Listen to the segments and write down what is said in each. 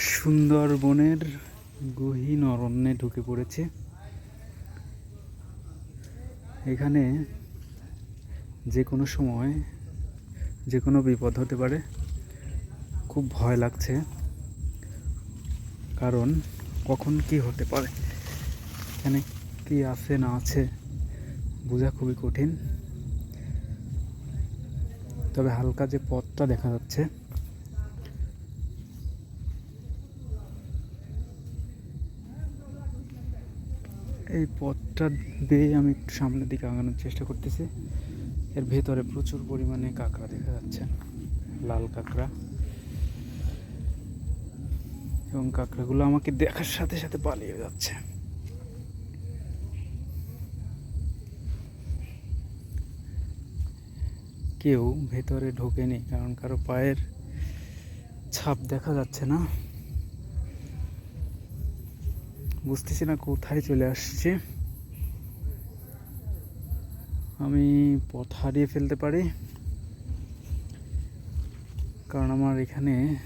সুন্দরবনের গহীন অরণ্যে ঢুকে পড়েছে। এখানে যে কোনো সময় যে কোনো বিপদ হতে পারে। খুব ভয় লাগছে। কারণ কখন কি হতে পারে, এখানে কি আছে না আছে বোঝা খুবই কঠিন। তবে হালকা যে পথটা দেখা যাচ্ছে এই পথটা বেয়ে আমি একটু সামনের দিকে আগানোর চেষ্টা করতেছি। এর ভেতরে প্রচুর পরিমাণে কাঁকড়া দেখা যাচ্ছে, লাল কাঁকড়া। এবং কাঁকড়াগুলো আমাকে দেখার সাথে সাথে পালিয়ে যাচ্ছে। কেউ ভেতরে ঢোকেনি, কারণ কারও পায়ের ছাপ দেখা যাচ্ছে না। বুঝতেছি না কোথায় চলে আসছে। আমি পথ হারিয়ে ফেলতে পারি। কারণ আমার এখানে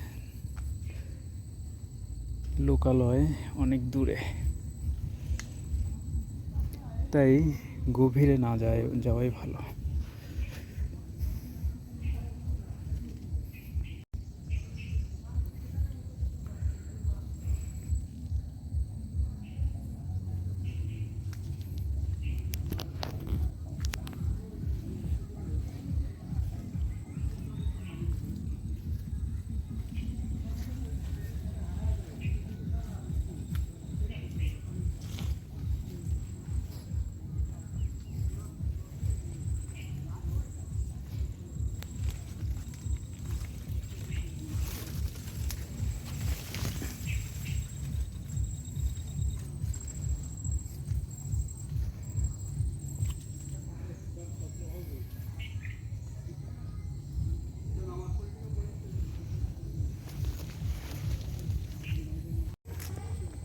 লোকালয় অনেক দূরে। তাই গভীরে না যায়, যাওয়াই ভালো।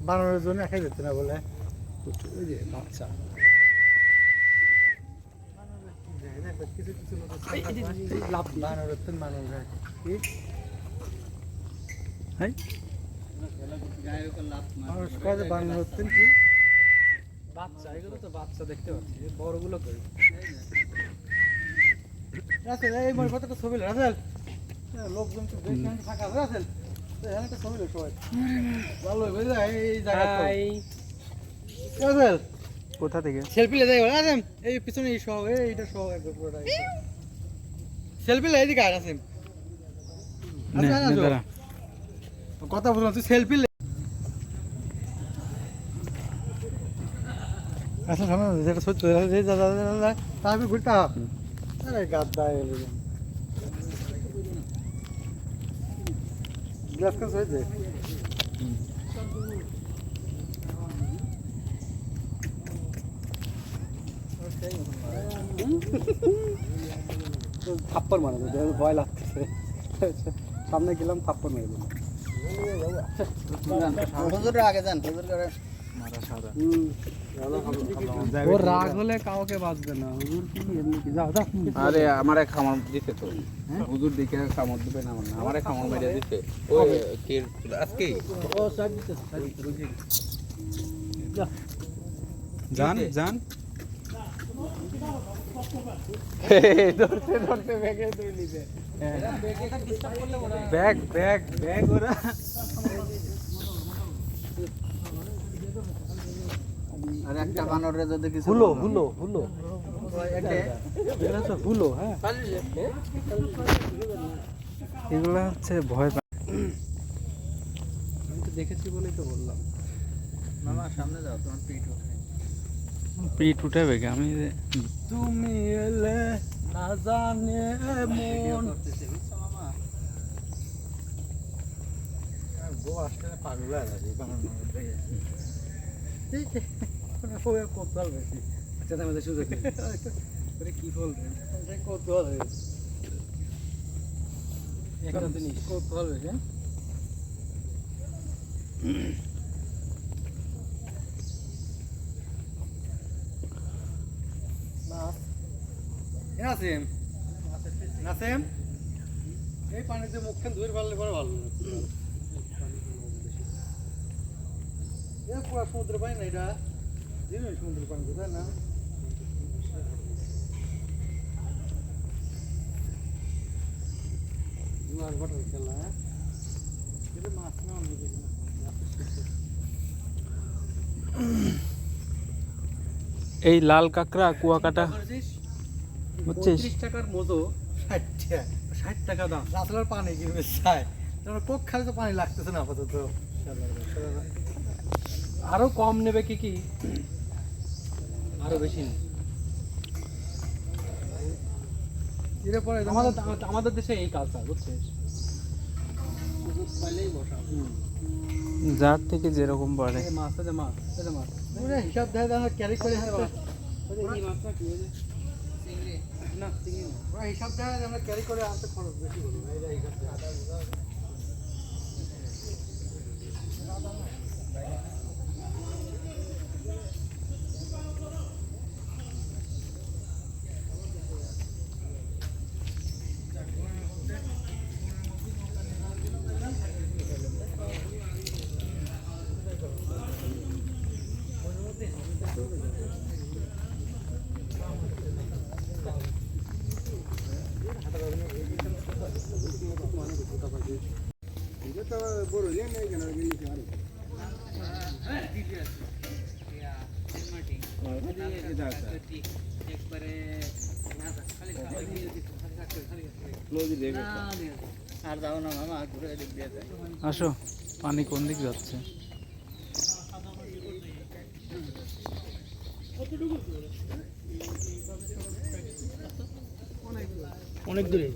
বানানোর জন্য একাই যেতে না বলে ওই যে বাচ্চা। কিছু কিছু লাভ বানানোর তো মানুষ কি হাই মানুষ কয় বানানোর কি বাচ্চা এগুলো তো বাচ্চা দেখতে পাচ্ছি বড়গুলো কই? রাসেল এই মোর কতটা ছবি রাসেল। লোকজন তো ফাঁকা রাসেল কোথা থেকে সেলফি লে যাই রাসেল এই পিছনে এই সহ এইটা সহ সেলফি আচ্ছা, আচ্ছা। দাঁড়া। কথা বললাম তুই সেলফি লে আচ্ছা সামনে যেটা সত্যি ঘুরতে হবে গাদ্দা এলো গ্লাস কাজ হয়েছে থাপ্পড় মারা যায় ভয় লাগতেছে সামনে গেলাম থাপ্পড় মেরে দিলাম হুজুরের আগে যান রাগ হলে কাউকে বাঁচবে না। হুজুর কি এমনি কি? যাও যাও। আরে আমারে খামার দিতে তো। হুজুর দেখে খামার দিবে না আমার আমারে খামার মেরে দিতে। ওই কি আজকে? ও সাইড দিতে সাইড দিতে যান যান ধরতে ধরতে ব্যাগে তুই নিবে ব্যাগ ব্যাগ ব্যাগ ওরা। আর একটা বানরে যদি কিছু হুলো হুলো হ্যাঁ। এগুলা হচ্ছে ভয় আমি তো দেখেছি বলেই তো বললাম। মামা সামনে যাও তোমার পিঠ উঠে। পিঠ আমি তুমি এলে না জানে মন। পাগল হয়ে কৌতূহল বেশি? আচ্ছা আমাদের সুযোগ কি কৌতূহল কৌতূহল হয়েছে নাসিম। নাসিম? এই পানিতে মুখখান ধুয়ে পারলে পরে ভালো এ পুরো সমুদ্র পানি না এটা? এই লাল কাঁকড়া কুয়াকাটা? বুঝছিস? টাকার মতো ষাট টাকা। ষাট টাকা দাম। রাতলার পানি কিনবে চাই তারপর কোক খালে তো পানি লাগতেছে না আপাতত। আরও কম নেবে কি কি আরও বেশি নেই এর পরে আমাদের আমাদের দেশে এই কালচার বুঝছিস যার থেকে যেরকম বাড়ে। মাছ মাছ মাছ। হিসাব দেয় দেখা ক্যারি করে হিসাব দেয় আমরা ক্যারি করে আনতে খরচ বেশি যে হিসাব আসো পানি কোন দিক যাচ্ছে? অনেক দূরে।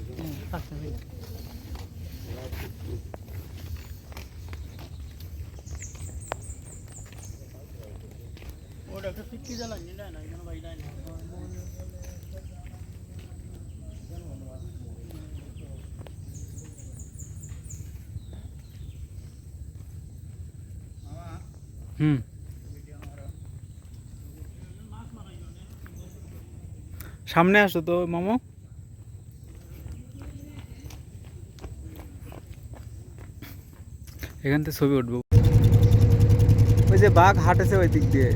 সামনে আসো তো, মামা। এখান থেকে ছবি উঠবো। ওই যে বাঘ হাঁটেছে ওই দিক দিয়ে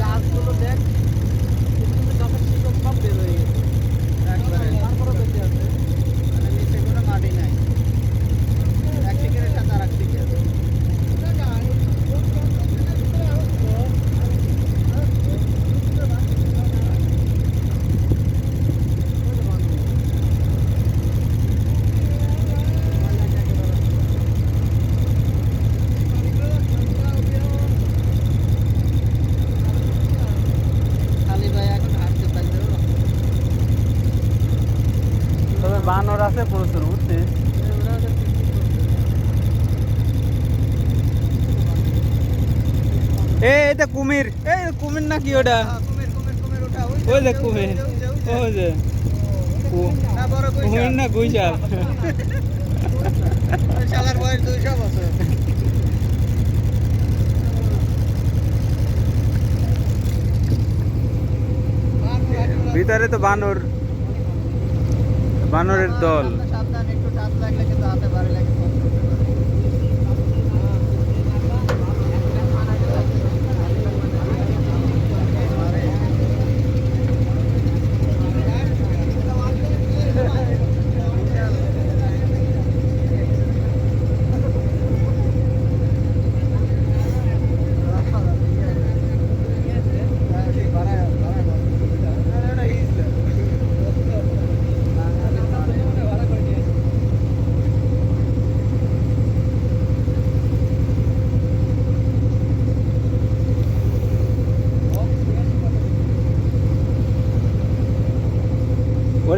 গাছগুলো দেখ কিন্তু গাছের শিকড় সব বের হয়ে গেছে একবারে তারপরে বেঁচে আছে মানে নিচে কোনো মাটি নাই এক শিকের সাথে আর এক শিকের খালি ভাই এখন হাঁটতে পারছে তবে বানর আছে প্রচুর বুঝছিস? এ এটা কুমির এই কুমির নাকি ওটা? কুমির কুমির কুমির ওটা ওই যে কুমির ওই যে না কুমির না গুইশাল শালার বয়স দুইশো বছর। ভিতরে তো বানর। বানরের দল। সাবধান একটু কিন্তু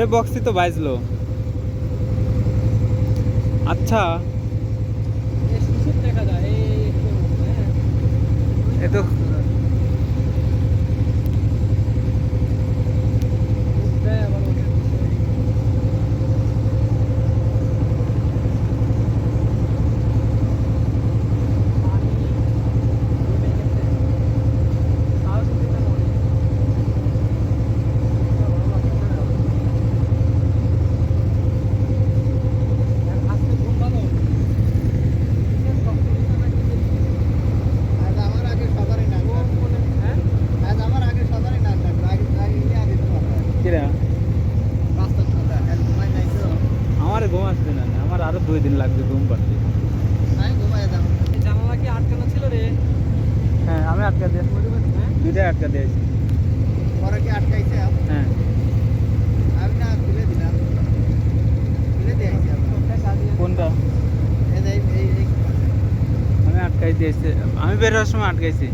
লাগে বক্সই তো বাজলো আচ্ছা হ্যাঁ। এ তো উঠবে আবার ওঠে। পানি নেমে গেছে। তাও যদি না মরে। ভালো লাগছে না। আর আজকে ঘুম ভালো। বিশেষ কষ্ট হচ্ছে নাকি যে আজ আমার আগে সবারই নাক ঘুম বলে, হ্যাঁ? আজ আমার আগে সবারই নাক ডাকবে আগে আগে ইনি আগে তোমার কিরা রাস্তা চলতে আর ঘুমাই নাই তো আমার আসবে না আমার আরও দুই দিন লাগবে ঘুম পাড়তে। জানালা কি আটকানো ছিল রে? হ্যাঁ আমি আটকা দিয়ে হ্যাঁ? দুইটাই আটকা দিয়েছি পরে কি আটকাইছে? হ্যাঁ। আমি না খুলে দিলাম। খুলে দিয়েছি আপনার কোনটা এই যে এই এই আমি আটকাই দিয়েছি। আমি বের হওয়ার সময় আটকাইছি।